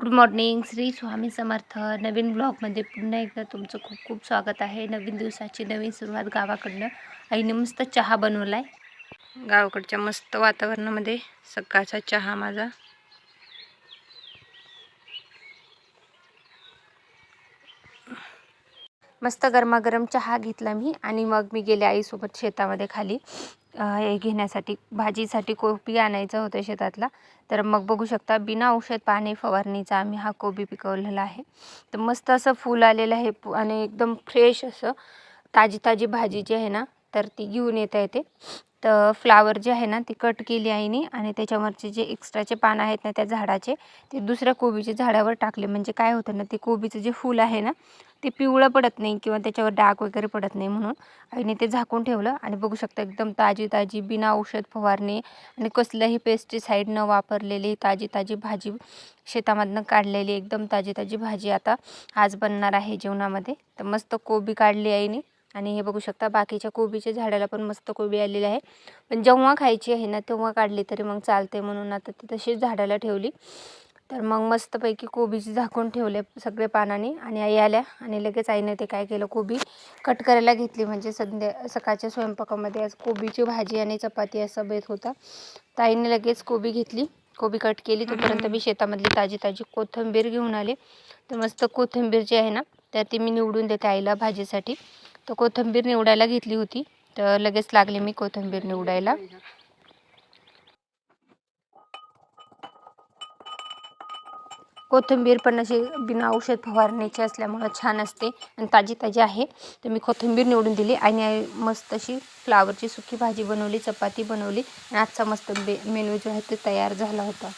Good morning Shri Swami Samarth. नवीन ब्लॉगमध्ये पुन्हा एकदा तुमचं खूप खूप स्वागत आहे. नवीन दिवसाची नवीन सुरुवात गावाकडनं. आईने मस्त चहा बनवला आहे गावाकडच्या मस्त वातावरणामध्ये सकाळचा चहा माझा. मस्त गरमागरम चहा घेतला मी आणि मग मी गेले आईसोबत शेतामध्ये खाली. हे घेण्यासाठी भाजीसाठी कोबी आणायचा होतं शेतातला. तर मग बघू शकता बिना औषध पाणी फवारणीचा आम्ही हा कोबी पिकवलेला आहे. तर मस्त असं फूल आलेलं आहे पु- आणि एकदम फ्रेश असं ताजी ताजी भाजी जी आहे ना तर ती घेऊन येता येते. तर फ्लावर जे आहे ना ती कट केली आईने आणि त्याच्यावरचे जे एक्स्ट्राचे पानं आहेत ना त्या झाडाचे ते दुसऱ्या कोबीच्या झाडावर टाकले. म्हणजे काय होतं ना ते कोबीचं जे फूल आहे ना ते पिवळं पडत नाही किंवा त्याच्यावर डाग वगैरे पडत नाही म्हणून आईने ते झाकून ठेवलं. आणि बघू शकता एकदम ताजी ताजी बिना औषध फवारणी आणि कसलंही पेस्टिसाईड न वापरलेली ताजी ताजी भाजी शेतामधनं काढलेली एकदम ताजी ताजी भाजी आता आज बनणार आहे जेवणामध्ये. तर मस्त कोबी काढली आईने. आणि हे बघू शकता बाकीच्या कोबीच्या झाडाला पण मस्त कोबी आलेली आहे. पण जेव्हा खायची आहे ना तेव्हा काढली तरी मग चालते म्हणून आता ती तशीच झाडाला ठेवली. तर मग मस्तपैकी कोबीची झाकून ठेवले सगळे पानाने आणि आई आल्या आणि लगेच आईने ते काय केलं कोबी कट करायला घेतली. म्हणजे संध्या सकाळच्या स्वयंपाकामध्ये आज कोबीची भाजी आणि चपाती असा बेत होता. तर आईने लगेच कोबी घेतली. कोबी कट केली. तोपर्यंत मी शेतामधली ताजी ताजी कोथिंबीर घेऊन आले. तर मस्त कोथिंबीर जी आहे ना तर ती मी निवडून देते आईला भाजीसाठी. तर कोथिंबीर निवडायला घेतली होती. तर लगेच लागले मी कोथिंबीर निवडायला. कोथिंबीर पण अशी बिना औषध फवारणीची असल्यामुळं छान असते आणि ताजी ताजी आहे. तर मी कोथिंबीर निवडून दिली आणि मस्त अशी फ्लावरची सुकी भाजी बनवली चपाती बनवली आणि आजचा मस्त बे मेनू जो आहे तो तयार झाला होता.